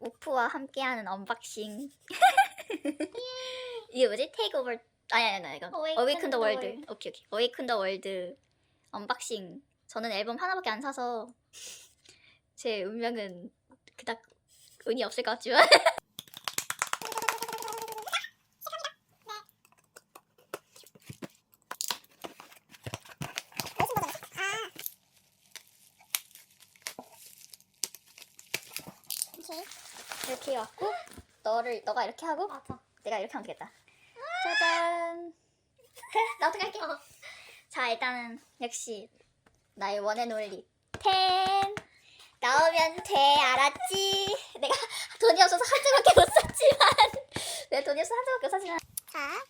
우프와 함께하는 언박싱. 이게 뭐지? 테이크 오버 아니 아니 아니 이거 Awaken 어웨이큰 더 the 월드. World. 오케이 오케이. 어웨이큰 더 월드 언박싱. 저는 앨범 하나밖에 안 사서 제 운명은 그닥 운이 없을 것 같지만 오케이. 이렇게 해갖고 너를 너가 이렇게 하고 맞아. 내가 이렇게 하면 되겠다. 짜잔. 나 어떻게 할게? 자 일단은 역시 나의 원앤올리 텐 나오면 돼 알았지? 내가 돈이 없어서 한 장밖에 못 샀지만 내 돈이 없어서 한 장밖에 못 샀지만 자.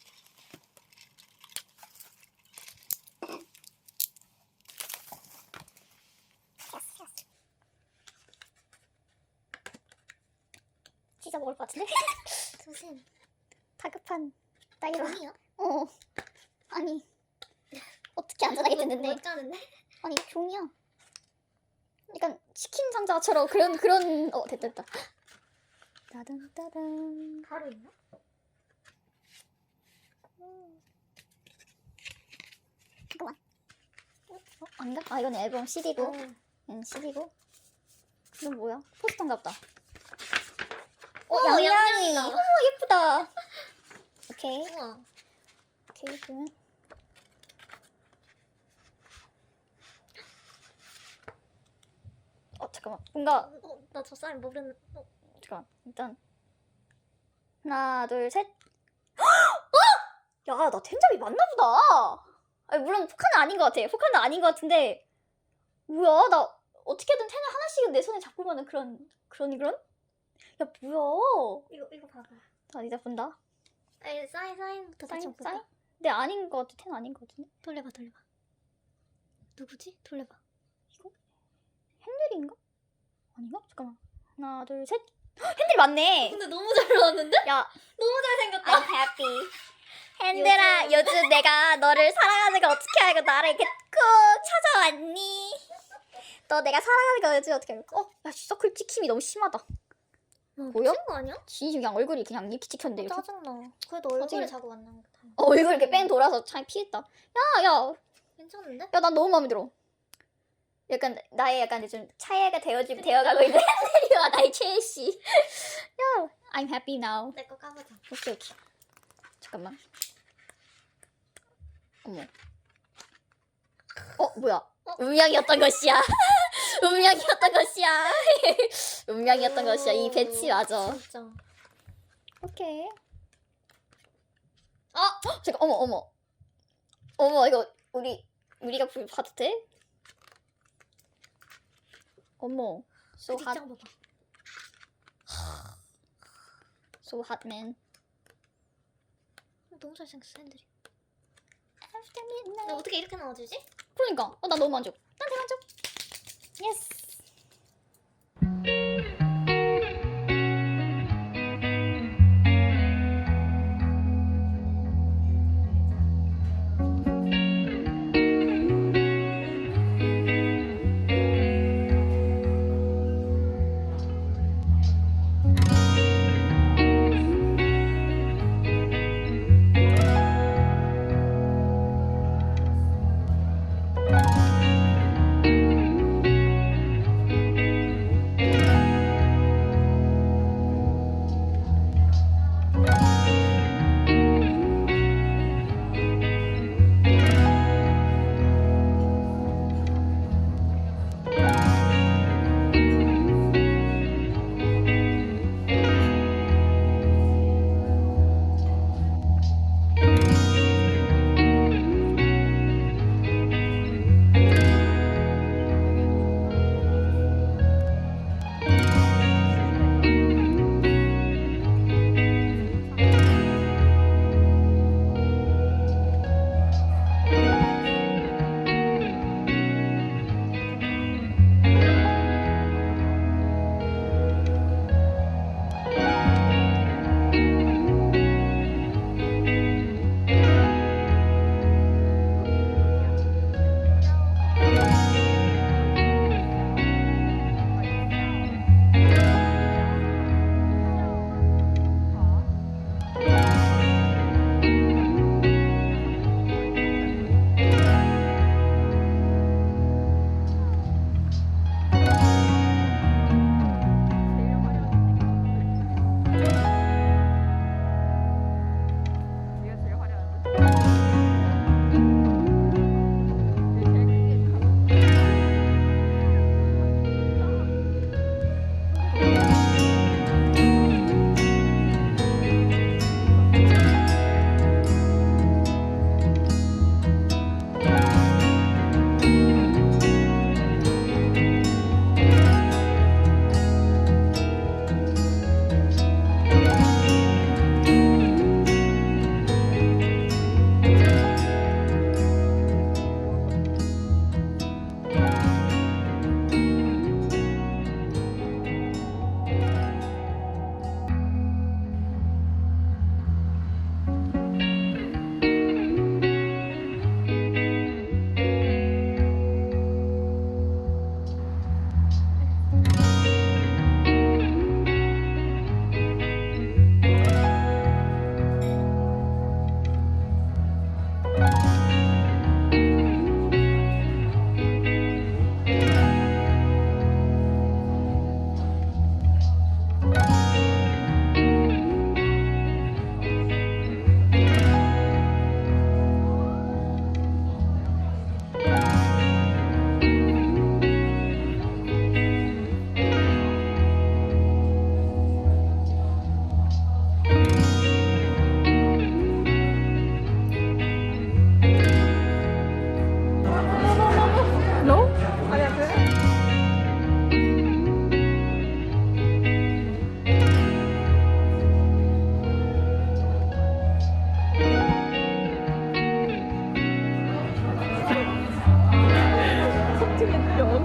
진짜 먹을 것 같은데? 조심. 다급한 딸기로 아니요? 어 아니 어떻게 안전하게 됐는데? 아니 종이야 약간 치킨 상자처럼 그런 그런 어 됐다 됐다 따단 따단 바로 있나? 잠깐만 어? 아닌가? 아 이건 앨범 CD고 어. 얘는 CD고 이건 뭐야? 포스터인가 보다 어 어, 양양이 양양이다. 어머 예쁘다. 오케이. 우와. 오케이 그러면 어 잠깐만. 뭔가 어, 나저 사람 모르는. 어, 잠깐 일단 하나 둘 셋. 야 나 텐잡이 맞나 보다. 아니, 물론 포카는 아닌 것 같아. 포카는 아닌 것 같은데. 뭐야? 나 어떻게든 텐을 하나씩은 내 손에 잡고 가는 그런 그런 그런 야 뭐야 이거 이거 봐봐. 나 이제 본다 아니 사인 사인부터 다시 사인 볼까? 사인 근데 아닌 것 같아 텐 아닌 것 같은데 돌려봐 돌려봐. 누구지? 돌려봐. 핸들인가 아닌가 잠깐만 하나 둘셋 핸들이 맞네 근데 너무 잘 나왔는데? 야 너무 잘 생겼다. I'm happy. 핸들아, 요즘- 내가 너를 사랑하는 걸 어떻게 알고 나를 이렇게 꼭 찾아왔니? 너 내가 사랑하는 걸 요즘 어떻게 알고? 어, 야, 서클 찍힘이 너무 심하다. 뭐야? 미친 거 아니야? 진심 그냥 얼굴이 그냥 이렇게 찍혔는데 이렇게. 짜증나. 그래도 얼굴에 어떻게- 자꾸 만나는 거 다. 어, 얼굴 이렇게 뺑 돌아서 참 피했다. 야, 야, 괜찮은데? 야, 난 너무 마음에 들어. 약간 나의 약간 좀 차이가 되어지 되어가고 있는 핸들이와 나의 최애 씨. 야, I'm happy now. 내 거 까보자. 오케이 오케이 잠깐만 어머 어 뭐야 운명이었던 것이야 운명이었던 것이야 운명이었던 것이야 이 배치 맞아 진짜. 오케이 아 헉, 잠깐 어머 어머 어머 이거 우리 우리가 불 봐도 돼? 어머 so 그 hot 뒷장 봐봐. so hot man 너무 잘생겼어 핸들이. after midnight 어떻게 이렇게 나와주지? 그러니까 어, 나 너무 만족 Yes.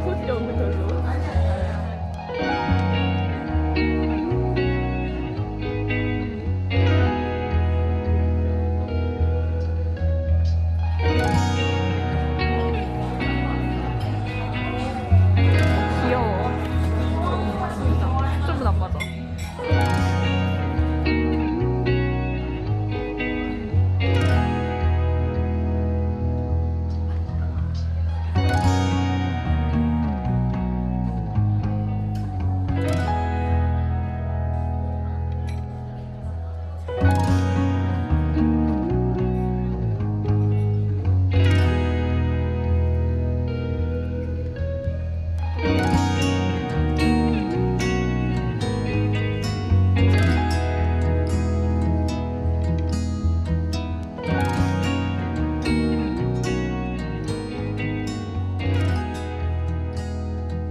소질이 없는 걸로.